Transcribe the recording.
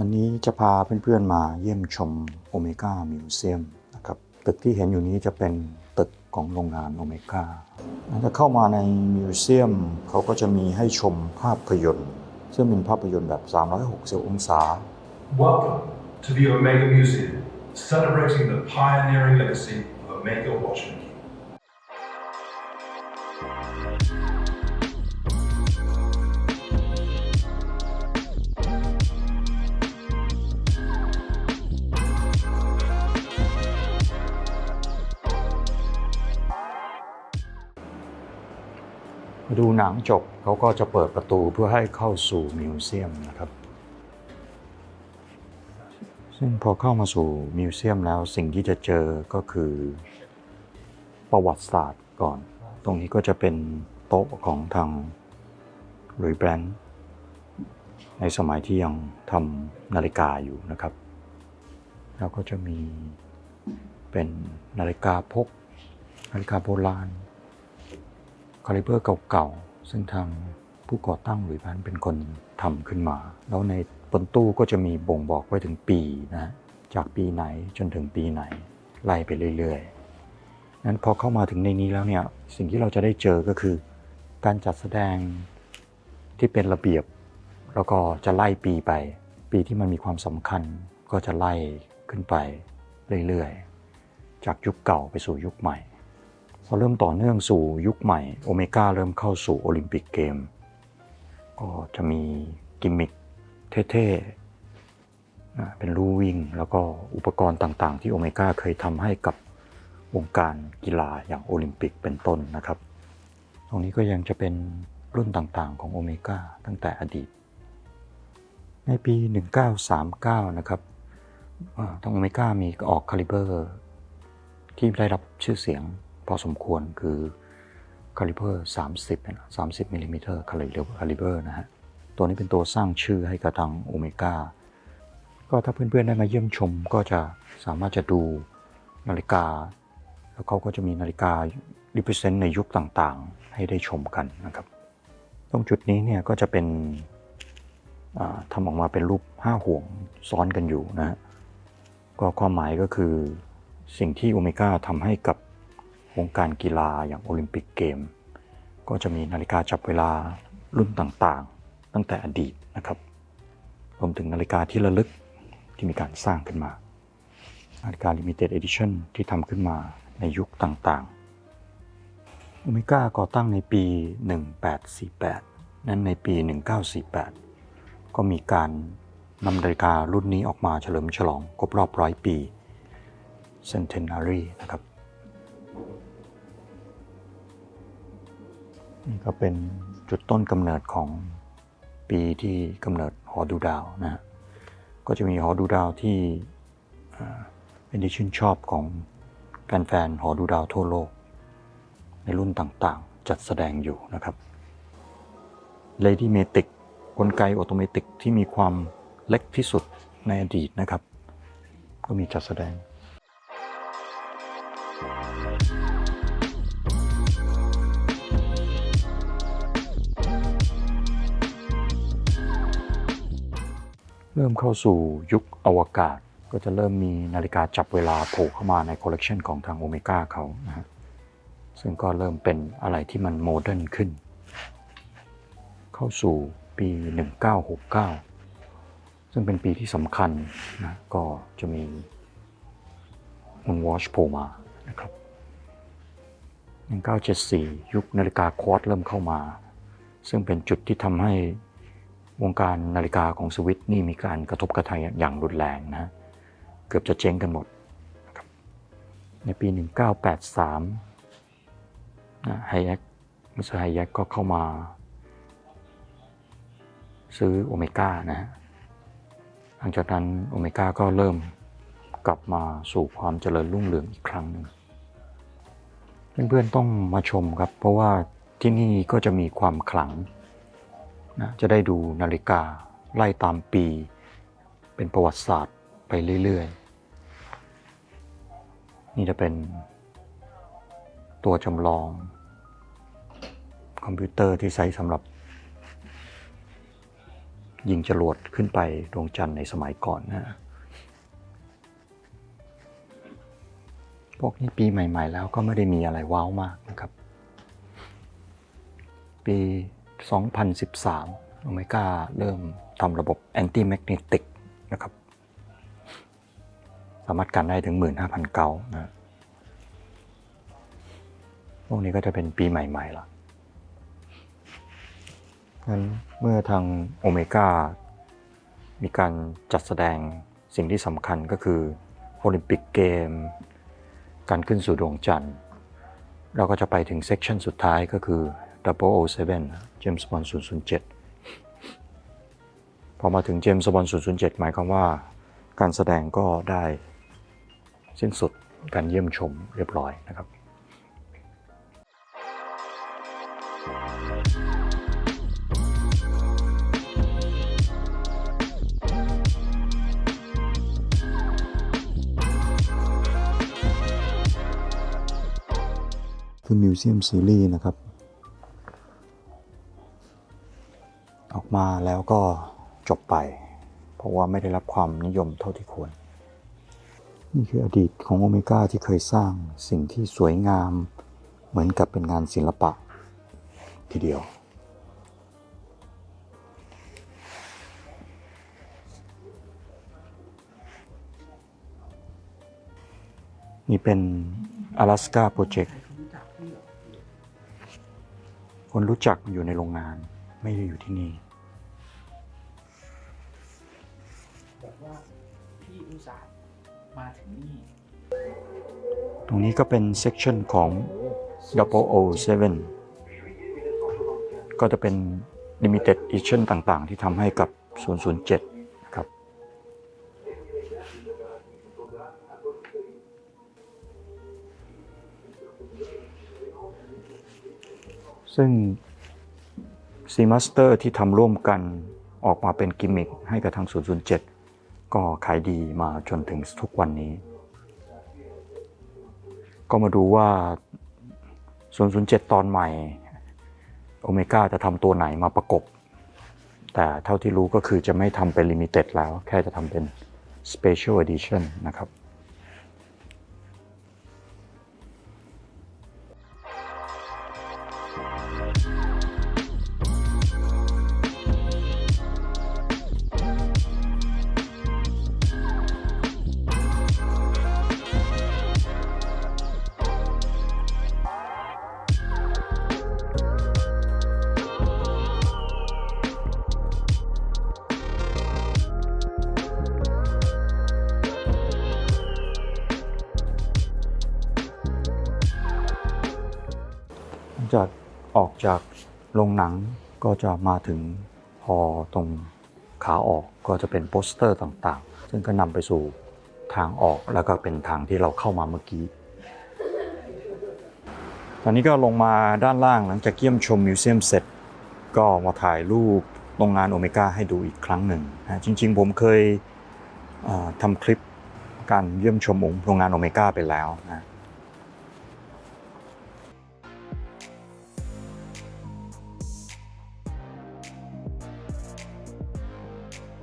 วันนี้จะพาเพื่อนๆมาเยี่ยมชมโอเมก้ามิวเซียมนะครับตึกที่เห็นอยู่นี้จะเป็นตึกของโรงงานโอเมก้าถ้าเข้ามาในมิวเซียมเขาก็จะมีให้ชมภาพยนตร์ซึ่งเป็นภาพยนตร์แบบ 360 องศา Welcome to the Omega Museum, celebrating the pioneering legacy of Omega watchmaking. ดูหนังจบเขาก็จะเปิดประตูเพื่อให้เข้าสู่มิวเซียมนะครับ ซึ่งพอเข้ามาสู่มิวเซียมแล้วสิ่งที่จะเจอก็คือประวัติศาสตร์ก่อน ตรงนี้ก็จะเป็นโต๊ะของทางหลุยแบรนด์ในสมัยที่ยังทำนาฬิกาอยู่นะครับ แล้วก็จะมีเป็นนาฬิกาพกนาฬิกาโบราณ คาลิเบอร์เก่าๆ ซึ่งทางผู้ก่อตั้งหรือพันเป็นคนทำขึ้นมา แล้วในบนตู้ก็จะมีบ่งบอกไว้ถึงปีนะ จากปีไหนจนถึงปีไหน ไล่ไปเรื่อยๆ นั้นพอเข้ามาถึงในนี้แล้วเนี่ย สิ่งที่เราจะได้เจอก็คือ การจัดแสดงที่เป็นระเบียบ แล้วก็จะไล่ปีไป ปีที่มันมีความสำคัญก็จะไล่ขึ้นไปเรื่อยๆ จากยุคเก่าไปสู่ยุคใหม่ พอเริ่มต่อเนื่องสู่ยุคใหม่โอเมก้าเริ่มเข้าสู่โอลิมปิกเกม ก็จะมีกิมมิคเท่ๆเป็นลู่วิ่ง แล้วก็อุปกรณ์ต่างๆ ที่โอเมก้าเคยทำให้กับวงการกีฬาอย่างโอลิมปิกเป็นต้นนะครับ ตรงนี้ก็ยังจะเป็นรุ่นต่างๆของโอเมก้าตั้งแต่อดีต ในปี 1939 นะครับทางโอเมก้ามีออกคาลิเบอร์ ที่ได้รับชื่อเสียง พอสมควรคือคาลิเบอร์30นะ30มิลลิเมตรคาลิเบอร์นะฮะ ตัวนี้เป็นตัวสร้างชื่อให้กับทางโอเมก้าก็ถ้าเพื่อนๆได้มาเยี่ยมชมก็จะสามารถจะดูนาฬิกา แล้วเขาก็จะมีนาฬิกา represent ในยุคต่างๆ ให้ได้ชมกันนะครับ ตรงจุดนี้เนี่ยก็จะเป็นทำออกมาเป็นรูปห้าห่วงซ้อนกันอยู่นะฮะก็ความหมายก็คือสิ่งที่โอเมก้าทำให้กับ วงการกีฬาอย่างโอลิมปิกเกม ก็จะมีนาฬิกาจับเวลารุ่นต่างๆ ตั้งแต่อดีตนะครับรวมถึงนาฬิกาที่ระลึกที่มีการสร้างขึ้นมา นาฬิกา Limited Edition ที่ทำขึ้นมาในยุคต่างๆโอเมก้าก่อตั้งในปี 1848 นั้นในปี 1948 ก็มีการนำนาฬิการุ่นนี้ออกมาเฉลิมฉลองครบรอบร้อยปี Centenary นะครับ นี่ก็เป็นจุดต้นกำเนิดของปีที่กำเนิดหอดูดาวนะฮะก็จะมีหอดูดาวที่เป็นที่ชื่นชอบของแฟนๆหอดูดาวทั่วโลก ในรุ่นต่างๆ จัดแสดงอยู่นะครับ Lady Matic กลไกออโตเมติกที่มีความเล็กที่สุดในอดีตนะครับ ก็มีจัดแสดง เริ่มเข้าสู่ยุคอวกาศ ก็จะเริ่มมีนาฬิกาจับเวลาโผล่เข้ามาในคอลเลกชันของทางโอเมก้าเขานะฮะซึ่งก็เริ่มเป็นอะไรที่มันโมเดิร์นขึ้น เข้าสู่ปี 1969 ซึ่งเป็นปีที่สำคัญนะก็จะมีมุนวอชโผล่มานะครับ1974 ยุคนาฬิกาควอตเริ่มเข้ามา ซึ่งเป็นจุดที่ทำให้ วงการนาฬิกาของสวิตนี่มีการกระทบกระทั่งอย่างรุนแรงนะเกือบจะเจ๊งกันหมดนะครับในปี 1983นะไฮแยกมิสเตอร์ไฮแยกก็เข้ามา ซื้อโอเมก้านะฮะหลังจากนั้นโอเมก้าก็เริ่มกลับมาสู่ความเจริญรุ่งเรืองอีกครั้งหนึ่งเพื่อนๆต้องมาชมครับ เพราะว่าที่นี่ก็จะมีความขลัง นะจะได้ดูนาฬิกาไล่ตามปี เป็นประวัติศาสตร์ไปเรื่อย ๆ นี่จะเป็นตัวจำลอง คอมพิวเตอร์ที่ใช้สำหรับ ยิงจรวดขึ้นไปดวงจันทร์ในสมัยก่อนนะพวกนี้ปีใหม่ ๆ แล้วก็ไม่ได้มีอะไรว้าวมากนะครับ ปี 2013 โอเมก้าเริ่มทำระบบแอนตี้แมกเนติกนะครับ สามารถกันได้ถึง 15,000 เกานะพวกนี้ก็จะเป็นปีใหม่ๆละงั้นเมื่อทางโอเมก้ามีการจัดแสดงสิ่งที่สำคัญก็คือโอลิมปิกเกม การขึ้นสู่ดวงจันทร์ เราก็จะไปถึงเซกชันสุดท้ายก็คือ 007 James Bond 007 พอมาถึง James Bond 007 หมายความว่า การแสดงก็ได้สิ้นสุดการเยี่ยมชมเรียบร้อยนะครับคือมิวเซียมซีรีส์นะครับ ออกมาแล้วก็จบไป เพราะว่าไม่ได้รับความนิยมเท่าที่ควร นี่คืออดีตของโอเมก้าที่เคยสร้างสิ่งที่สวยงามเหมือนกับเป็นงานศิลปะ ทีเดียวนี่เป็น Alaska Project คนรู้จักอยู่ในโรงงานไม่ได้อยู่ที่นี่ พี่อุตส่าห์มาถึงนี่ ตรงนี้ก็เป็นเซ c ชันของ 007 ก็จะเป็น Limited Edition ต่างๆ ที่ทำให้กับ 007ครับ ซึ่ง C Master ที่ทำร่วมกันออกมาเป็นกิมมิคให้กับทาง 007 ก็ขายดีมาจนถึงทุกวันนี้ ก็มาดูว่า007 ตอนใหม่โอเมก้าจะทำตัวไหนมาประกบ แต่เท่าที่รู้ก็คือจะไม่ทำเป็นลิมิเต็ดแล้ว แค่จะทำเป็น Special Edition นะครับ จากออกจากโรงหนังก็จะมาถึงฮอตรงขาออกก็จะเป็นโปสเตอร์ต่างๆ ซึ่งก็นำไปสู่ทางออกแล้วก็เป็นทางที่เราเข้ามาเมื่อกี้ ตอนนี้ก็ลงมาด้านล่างหลังจากเยี่ยมชมมิวเซียมเสร็จ ก็มาถ่ายรูปโรงงานโอเมก้าให้ดูอีกครั้งหนึ่งนะจริง ๆ ผมเคยทำคลิปการเยี่ยมชมโรงงานโอเมก้าไปแล้วนะ